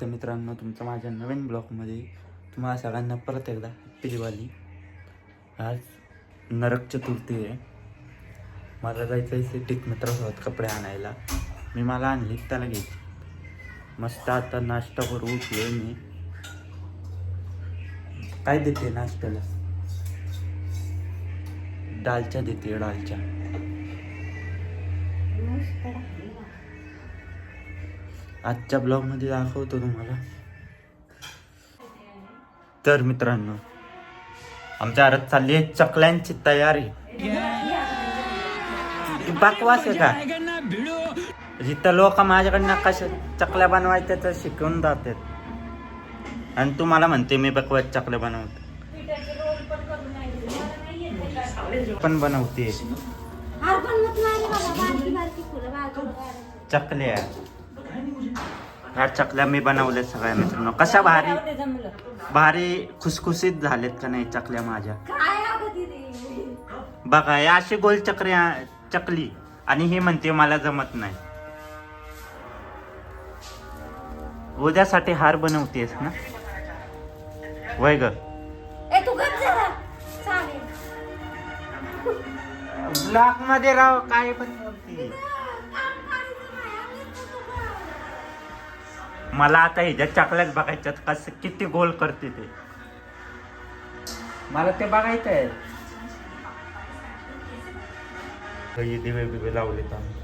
तर मित्रांनो तुमचं माझ्या नवीन ब्लॉगमध्ये तुम्हाला सगळ्यांना परत एकदा हॅप्पी दिवाळी. आज नरक चतुर्थी आहे. मला जायचं आहे सिटीत मित्रासोबत कपडे आणायला. मी मला आणली त्याला घ्यायची. मस्त आता नाश्ता करू उठले मी. काय देते नाश्त्याला? डालच्या देते दालच्या. आजच्या ब्लॉगमध्ये दाखवतो तुम्हाला. तर मित्रांनो आमच्या घरात चालली आहे चकल्यांची तयारी. बकवास आहे का? जिथं लोक माझ्याकडनं कशा चकल्या बनवायच्या तर शिकवून जातात. आणि तू मला म्हणते मी बकवास चकल्या बनवते. पण बनवते चकल्या. ह्या चकल्या मी बनवल्या सगळ्या मित्रांनो. कशा भारी? भारी खुसखुशीत झालेत का नाही चकल्या माझ्या? बघा या अशी गोल चकऱ्या चकली आणि ही म्हणते मला जमत नाही. उद्यासाठी हार बनवतेस ना? वय ग. ब्लॉकमध्ये राव काय बनवते? मला आता ह्याच्या चकल्यात बघायच्यात कसं किती गोल करते ते. मला ते बघायचं आहे. दिवे बिवे लावलेत आम्ही.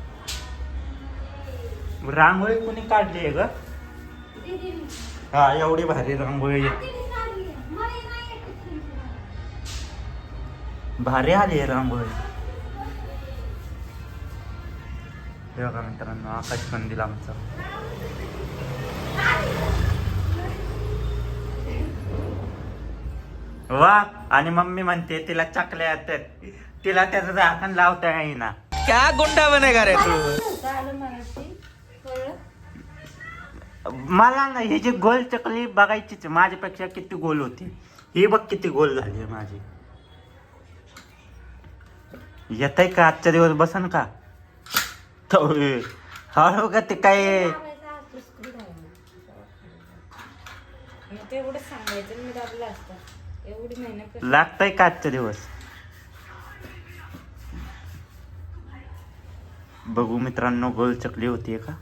रांगोळी कोणी काढली आहे ग? हा एवढी भारी रांगोळी भारी आली आहे रांगोळी. हे बघा मित्रांनो आकाश कंदील आमचा. वा आणि मम्मी म्हणते तिला चकल्या येतात. तिला त्याचं झाकण लावता येईना. क्या गुंडा बनेगा रे तू? मला ना ही जी गोल चकली बघायचीच. माझ्यापेक्षा किती गोल होती. ही बघ किती गोल झाली माझी. येत आहे का? आजच्या दिवस बसन का? हळू का ते काय? मग ते एवढं सांगायचं मी दाबलं असतं. एवढी मेहनत कर- लागतंय का आजच्या दिवस? बघू मित्रांनो गोल चकली होतीये का?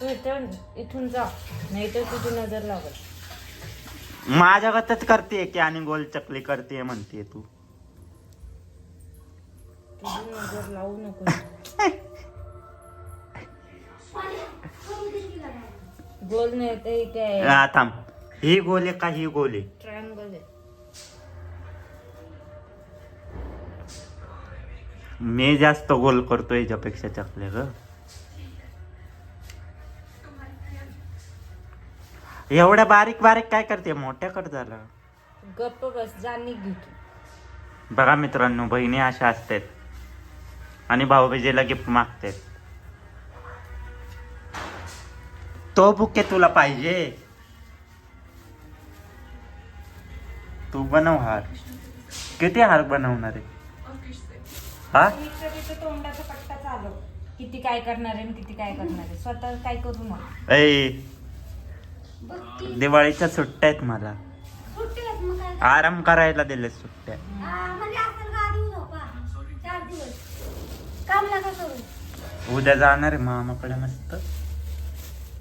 तू इथं इथून जा. नाही तर तुझी नजर लागल. माझ्या गतच करते की आणि गोल चकली करते म्हणते तू. तुझी नजर लावू नको. गोल नाही ते काय हा, थांब. ही गोल आहे का ही गोल आहे? ट्रायंगल आहे. मी जास्त गोल करतो याच्यापेक्षा चकले ग. एवढ्या बारीक बारीक काय करते? मोठ्या कर झाला गप्प बस जा निघ घेतो बघा मित्रांनो बहिणी अशा असतात. आणि भाऊबीजेला गिफ्ट मागतात. तो बुके तुला पाहिजे. तू बनव हार. किती हार बनवणार आहे? हा? तोंडाचा पट्टा चालव. किती काय करणार आहे आणि किती काय करणार आहे. स्वतः काय करू ऐ ती दिवाळीच्या सुट्ट्या आहेत मला. सुट्टी आहेत मग काय? आराम करायला दिले सुट्ट्या. म्हणजे असेल गाडी झोपा चार दिवस. काम नका करू. उद्या जाणार आहे मामाकडे मस्त.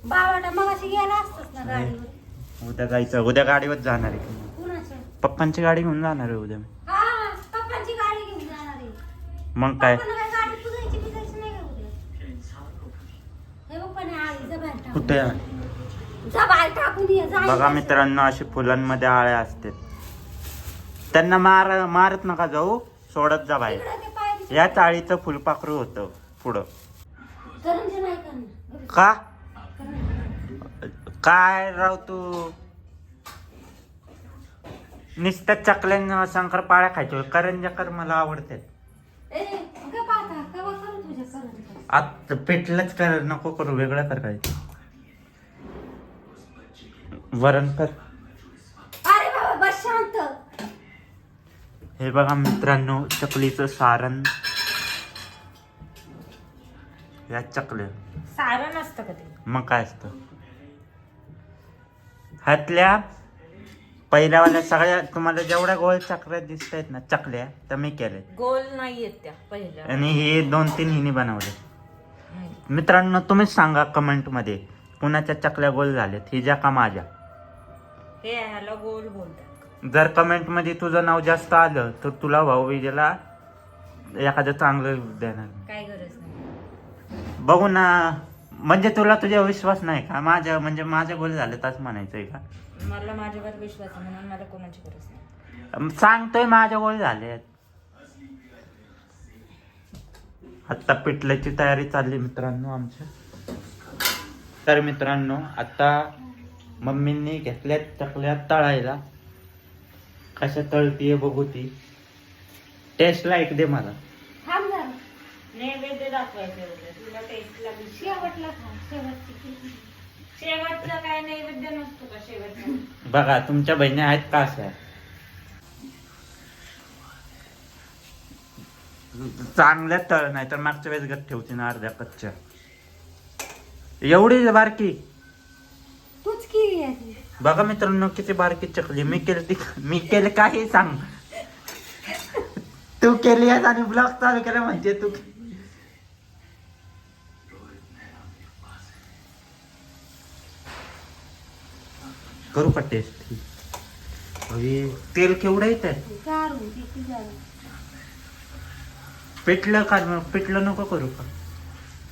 गेला असतच ना गाडीवर. उद्या जायचं उद्या गाडीवर जाणार आहे. की कुणाच्या? पप्पांची गाडी घेऊन जाणार आहे उद्या मी. हा पप्पांची गाडी घेऊन जाणार आहे. मग काय? पप्पांना काय गाडी पुजायची बिजायची नाही का उद्या? हे पप्पाने आळी जा बाहेर टाकून कुठे? जा बाहेर टाकून ये जा बघा मित्रांनो अशी फुलांमध्ये आळ्या असतात. त्यांना मार मारत नका जाऊ सोडत जा बाहेर. इकडं ते पायरीचं- या चाळीचं फुलपाखरू होतं पुढं. करंजी नाही करणार का. काय राव तू? नुसत्या चकल्यान शंकरपाळ्या खायच्या करंजा कर मला आवडतात. ए का पाहता कवा करू तुझ्या करंजी आता पेटलंच कर नको करू वेगळं कर काय. वरण कर. अरे बाबा बस शांत. हे बघा मित्रांनो चकलीचं सारण. या चकल्या. सारं नसतं का ते? मग काय असतं? ह्यातल्या पहिल्यावाल्या सगळ्या तुम्हाला जेवढ्या गोल चक्र्या दिसत आहेत ना चकल्या त्या मी केल्या. गोल नाही येत त्या पहिल्या. आणि हे दोन तीन हिनी बनवले. मित्रांनो तुम्हीच सांगा कमेंटमध्ये कुणाच्या चकल्या गोल झाल्यात? हिच्या का माझ्या? हे ह्याला गोल बोलतात. जर कमेंटमध्ये तुझं नाव जास्त आलं तर तुला भाऊ विजेला एखादं चांगलं देणार. काय गरज नाही. बघू ना. म्हणजे तुला तुझ्या विश्वास नाही का? माझ्या म्हणजे माझ्या गोल झाले तास म्हणायचंय का? मला माझ्यावर विश्वास आहे म्हणून मला कोणाची गरज नाही. अम, सांगतोय माझ्या गोल झाले. आता पिठल्याची तयारी चालली मित्रांनो आमच्या तर मित्रांनो आता मम्मींनी घेतल्यात चकल्या तळायला. कशा तळतीये बघू ती. टेस्ट लाईक दे मला. थांब जरा. नैवेद्य दाखवायचे होते. तुला टेस्टला विषय शेवटला खा शेवटची शेवटचा काय नैवेद्य नसतो का शेवटचा? बघा तुमच्या बहिणी आहेत का अशा? चांगल्या तळ नाही तर मागच्या वेळेस गट ठेवते ना अर्ध्या कच्च्या. एवढी बारकी. तूच केली आहे. बघा मित्रांनो किती बारकी चकली. मी केली ती मी केले काही सांग. तू केली आहेस आणि ब्लॉग चालू केला म्हणजे तू करू का टेस्ट अरे तेल केवढं येत आहे? गार. पिठलं का पिठलं नको करू का?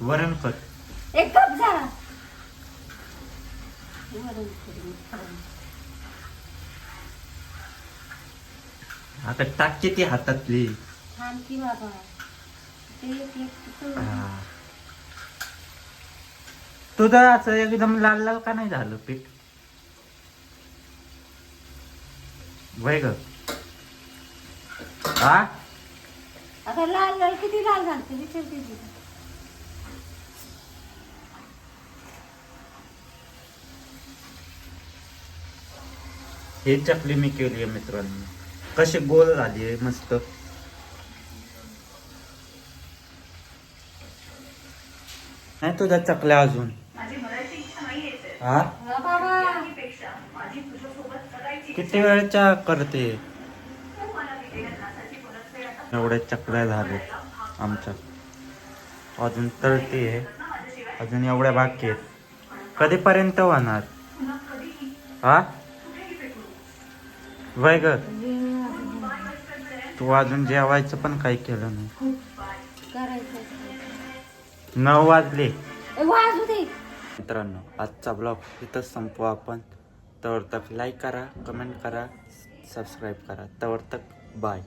वरण कर. एक कप झाला वरण करून खाऊ. आता टाकते ती हातातली. छान की बाबा. ते एक एक हा. तुझं असं एकदम लाल लाल का नाही झालं पीठ? वय ग. हा? आता लाल लाल किती लाल घालते विचारते ती. हे चकली मी केली आहे मित्रांनो. कशी गोल झाली आहे मस्त. नाही तुझ्या चकल्या अजून. हा? हा? किती वेळच्या करते? एवढ्या चकल्या झाले आमच्या. अजून तळते आहे. अजून एवढ्या बाकी आहेत. कधीपर्यंत होणार? हा? वय ग. तू अजून जेवायचं पण काही केलं नाही. नऊ वाजले. मित्रांनो आजचा ब्लॉग इथंच संपू आपण. तवर तक लाईक करा कमेंट करा सबस्क्राईब करा. तवर तक बाय